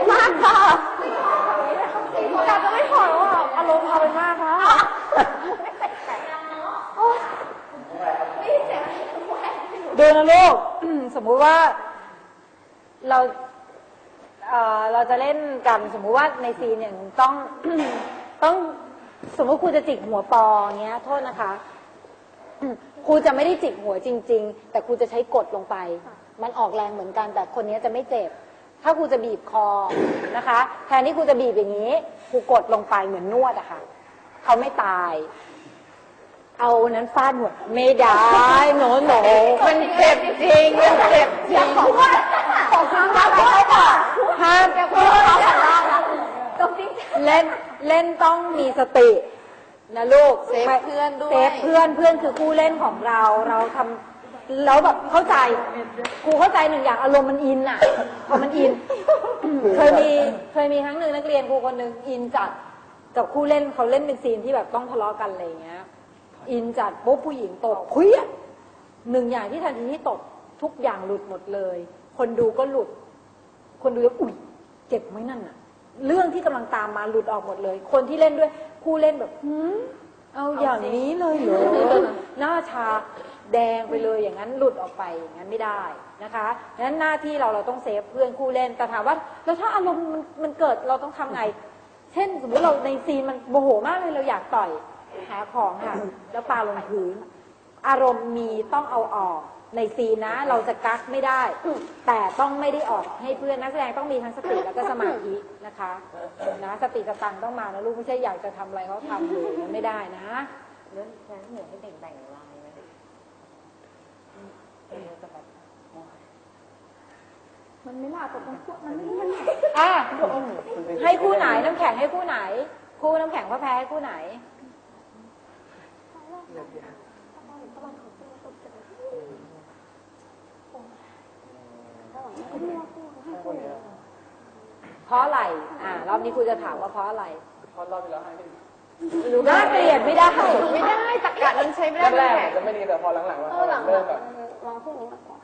นมากค่ะการจะไม่ถอยว่าอารมณ์พาไปมากค่ะดูนะลูก สมมุติว่า เราเอ่อเราจะเล่นกันสมมุติว่าในซีนอย่างต้อง ต้องสมมติครูจะจิกหัวปออย่างเงี้ย โทษนะคะ ครูจะไม่ได้จิกหัวจริง ๆ แต่ครูจะใช้กดลงไป มันออกแรงเหมือนกันแต่คนนี้จะไม่เจ็บ ถ้าครูจะบีบคอนะคะ แทนที่ครูจะบีบอย่างนี้ครูกดลงไปเหมือนนวดอะค่ะเขาไม่ตาย เอานั้นฟาดหัวไม่ได้โหนโหนมันเจ็บจริงมันเจ็บจริงขอพูดขอพูดว่าไม่ได้ค่ะห้ามอย่าพูดเขาขอร้องนะตรงจริงเล่นเล่นต้องมีสตินะลูกเซฟเพื่อนด้วยเซฟเพื่อนเพื่อนคือคู่เล่นของเรา เราทำ แล้วแบบเข้าใจครูเข้าใจหนึ่งอย่างอารมณ์มันอินอะพอมันอิน เคยมีเคยมีครั้งหนึ่งนักเรียนครูคนหนึ่งอินจัดกับคู่เล่นเขาเล่นเป็นซีนที่แบบต้องทะเลาะกันอะไรอย่างเงี้ย อินจัดปุ๊บผู้หญิงตบเพี้ยหนึ่งอย่างที่ทันทีที่ตบทุกอย่างหลุดหมดเลย คนดูก็หลุด คนดูจะอุ้ยเจ็บไหมนั่นน่ะ เรื่องที่กำลังตามมาหลุดออกหมดเลย คนที่เล่นด้วยผู้เล่นแบบหืมเอาอย่างนี้เลยเหรอหน้าชา แดงไปเลยอย่างนั้นหลุดออกไปอย่างนั้นไม่ได้นะคะงนั้นหน้าที่เราเราต้องเซฟเพื่อนคู่เล่นแต่ถามว่าแล้วถ้าอารมณ์มันมันเกิดเราต้องทำไง เช่นสมมติเราในซีนมันโมโหมากเลยเราอยากต่อยหาของค่ะแล้วปาลงพื้น อารมณ์มีต้องเอาออกในซีนนะเราจะกักไม่ได้ แต่ต้องไม่ได้ออกให้เพื่อนนักแสดงต้องมีทั้งสติแล้วก็สมาธินะคะนะสติสตังค์ต้องมานะลูกไม่ใช่อยากจะทำอะไรเขาทำเลยไม่ได้นะเรื่องแค่เหนื่อยให้เด็กแต่งเออจะแบบ มันไม่น่าตกตรงพวกมันไม่มันอะให้คู่ไหนน้ำแข็งให้คู่ไหน คู่น้ำแข็งพระแพ้ให้คู่ไหนเพราะอะไรอ่ารอบนี้ครูจะถามว่าเพราะอะไรเพราะรอบที่แล้วให้ไม่ดีน่าเกลียดไม่ได้ ไม่ได้ตะกัดมันใช้ไม่ได้แรกๆจะไม่ดีแต่พอหลังๆเราเออหลังเริ่มแบบ ๆมองพวกนี้มากกว่า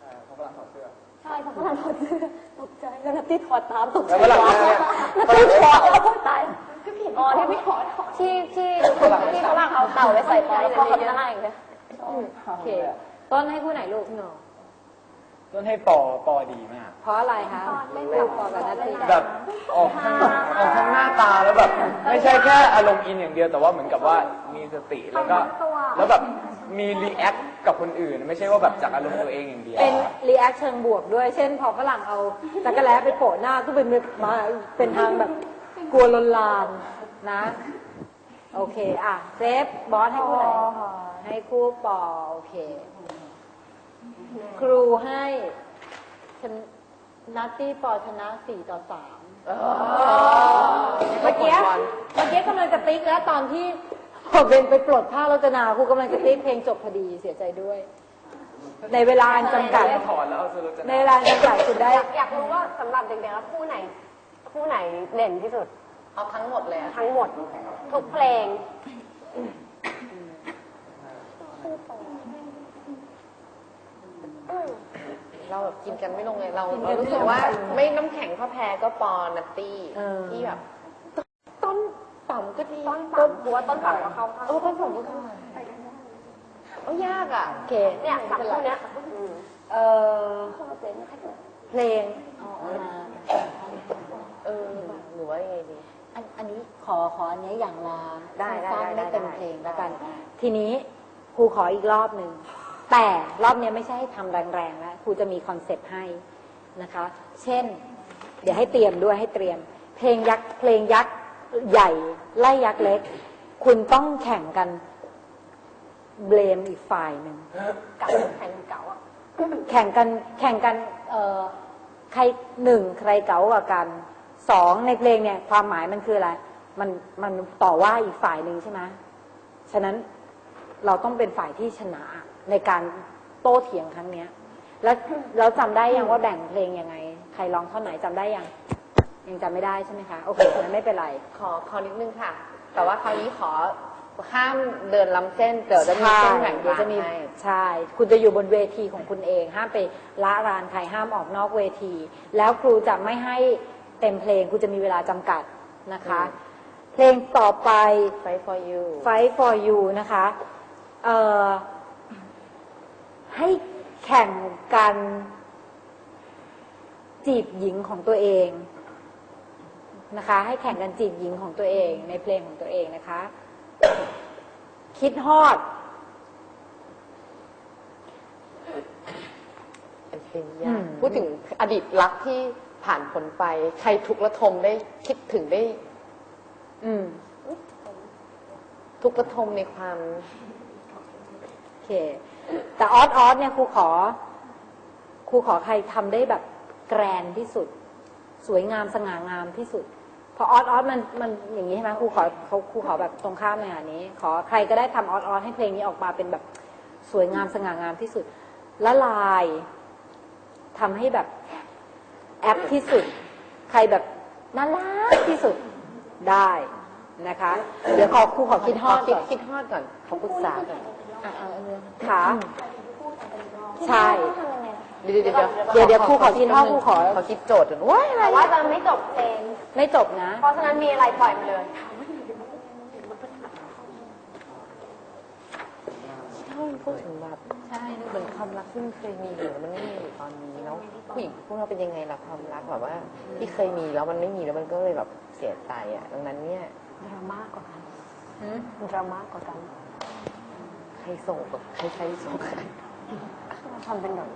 ใช่เขากำลังถอดเสื้อ ใช่เพราะกำลังถอดเสื้อตกใจแล้วนัตตี้ถอดตามตกใจแล้วก็หลังๆเนี่ยนัตตี้ถอดแล้วตายอ๋อที่พี่ถอดที่ที่ที่ฝรั่งเอาเต่าไปใส่ปอแล้วก็เขาได้อย่างเงี้ยโอเค ต้นให้คู่ไหนลูกต้นให้ปอปอดีมาก เพราะอะไรคะครูปอกับนัตตี้แบบออกข้างออกข้างหน้าตาแล้วแบบ ไม่ใช่แค่อารมณ์อินอย่างเดียวแต่ว่าเหมือนกับว่ามีสติแล้วก็ แล้วแบบมีรีแอค กับคนอื่น ไม่ใช่ว่าแบบจากอารมณ์ตัวเองอย่างเดียว เป็นรีแอคเชิงบวกด้วย เช่น พอฝรั่งเอาจักรแล้ไปโปะหน้าก็เป็นมาเป็นทางแบบกลัวลนลานนะ โอเค อะเซฟบอสให้คู่ไหนให้คู่ปอโอเค ครูให้ชนนัตตี้ปอชนะสี่ต่อสามเมื่อกี้เมื่อกี้กำลังจะติ๊กแล้วตอนที่ พอเบนไปปลดผ้าโรจนาครูกำลังจะติ๊กเพลงจบพอดีเสียใจด้วย ในเวลาอันจำกัด ถอนแล้วเอาสโลจในเวลาอันจำกัดคุณได้ อยากอยากรู้ว่าสำหรับเด็กๆแล้วคู่ไหนคู่ไหนเด่นที่สุด เอาทั้งหมดเลยอะทั้งหมด ทุกเพลง เราแบบกินกันไม่ลงเลยเรากินกัเรานไม่ลงรู้สึกว่าไม่น้ำแข็งก็แพ้ก็ปอนัตตี้เออ ที่แบบต้นต่ำ ก็ดีต้นฝั่งหัวต้นฝั่งกับเขาข้างเออต้นต่ำก็เข้ามาโอ้ยากอะโอเคเนี่ยสามคู่เนี้ยเออเพลงอ๋อมาเออหรือว่ายังไงดีอันอันนี้ขอขออันนี้อย่างละได้ได้สั้นๆได้ไม่เต็มได้เพลงแล้วกันได้ทีนี้ครูขออีกรอบหนึ่งแต่รอบเนี้ยไม่ใช่ให้ทำแรงๆแล้วครูจะมีคอนเซปต์ให้นะคะ เช่น เดี๋ยวให้เตรียมด้วยให้เตรียม เพลงยักษ์เพลงยักษ์ ใหญ่ไล่ยักษ์เล็ก คุณต้องแข่งกันเบลมอีกฝ่ายหนึ่ง เก่าแข่งเก่าอะแข่งกันแข่งกันเอ่อใครหนึ่งใครเก๋ากว่ากันสองในเพลงเนี่ย ความหมายมันคืออะไร มันมันต่อว่าอีกฝ่ายหนึ่งใช่ไหมฉะนั้นเราต้องเป็นฝ่ายที่ชนะในการโต้เถียงครั้งเนี้ย แล้วแล้วจำได้ยังว่าแบ่งเพลงยังไง ใครร้องท่อนไหนจำได้ยัง ยังจำไม่ได้ใช่ไหมคะ โอเคงั้นไม่เป็นไร ขอขอนิดนึงค่ะ แต่ว่าคราวนี้ขอห้ามเดินล้ำเส้นเดี๋ยวจะมีใช่เส้นแบ่งเดี๋ยวจะมีให้ ใช่ คุณจะอยู่บนเวทีของคุณเอง ห้ามไปละรานใครห้ามออกนอกเวที แล้วครูจะไม่ให้เต็มเพลงครูจะมีเวลาจำกัดนะคะเพลงต่อไป Fight for you Fight for you นะคะเอ่อให้แข่งกันจีบหญิงของตัวเอง นะคะ ให้แข่งกันจีบหญิงของตัวเอง ในเพลงของตัวเองนะคะ คิดฮอดเป็นเพลงอืยากมพูดถึงอดีตรักที่ผ่านพ้นไป ใครทุกข์ระทมได้คิดถึงได้ อืม ทุกข์ระทมในความโอเค แต่ออสออสเนี่ยครูขอครูขอใครทำได้แบบแกรนที่สุด สวยงามสง่างามที่สุดเพราะออสออสมันมันอย่างนี้ใช่ไหมครูขอเขาครูขอแบบตรงข้ามในอันนี้ ขอใครก็ได้ทำออสออสให้เพลงนี้ออกมาเป็นแบบสวยงามสง่างามที่สุดละลายทำให้แบบแอปที่สุด ใครแบบน่ารักที่สุดได้นะคะ เดี๋ยวขอครูขอคิดฮอดคิดก่อนคิดฮอดก่อนขอปรึกษาก่อนค่ะใช่ เดี๋ยวเดี๋ยวเดี๋ยวเดี๋ยวครูขอคิดฮอดครูขอขอคิดโจทย์ก่อนว้ายอะไรแต่ว่าจะไม่จบเพลง ไม่จบนะ เพราะฉะนั้นมีอะไรปล่อยมาเลยถ้ามันพูดถึงแบบใช่เหมือนความรักที่มันเคยมีอยู่แล้วมันไม่มีอยู่ตอนนี้แล้วผู้หญิงพวกเราเป็นยังไงล่ะความรักแบบว่า ที่เคยมีแล้วมันไม่มีแล้วมันก็เลยแบบเสียใจอะดังนั้นเนี่ยดราม่ากว่ากันดราม่ากว่ากัน ใครส่งกับใครใช้ส่งใคร ทำเป็นแบบ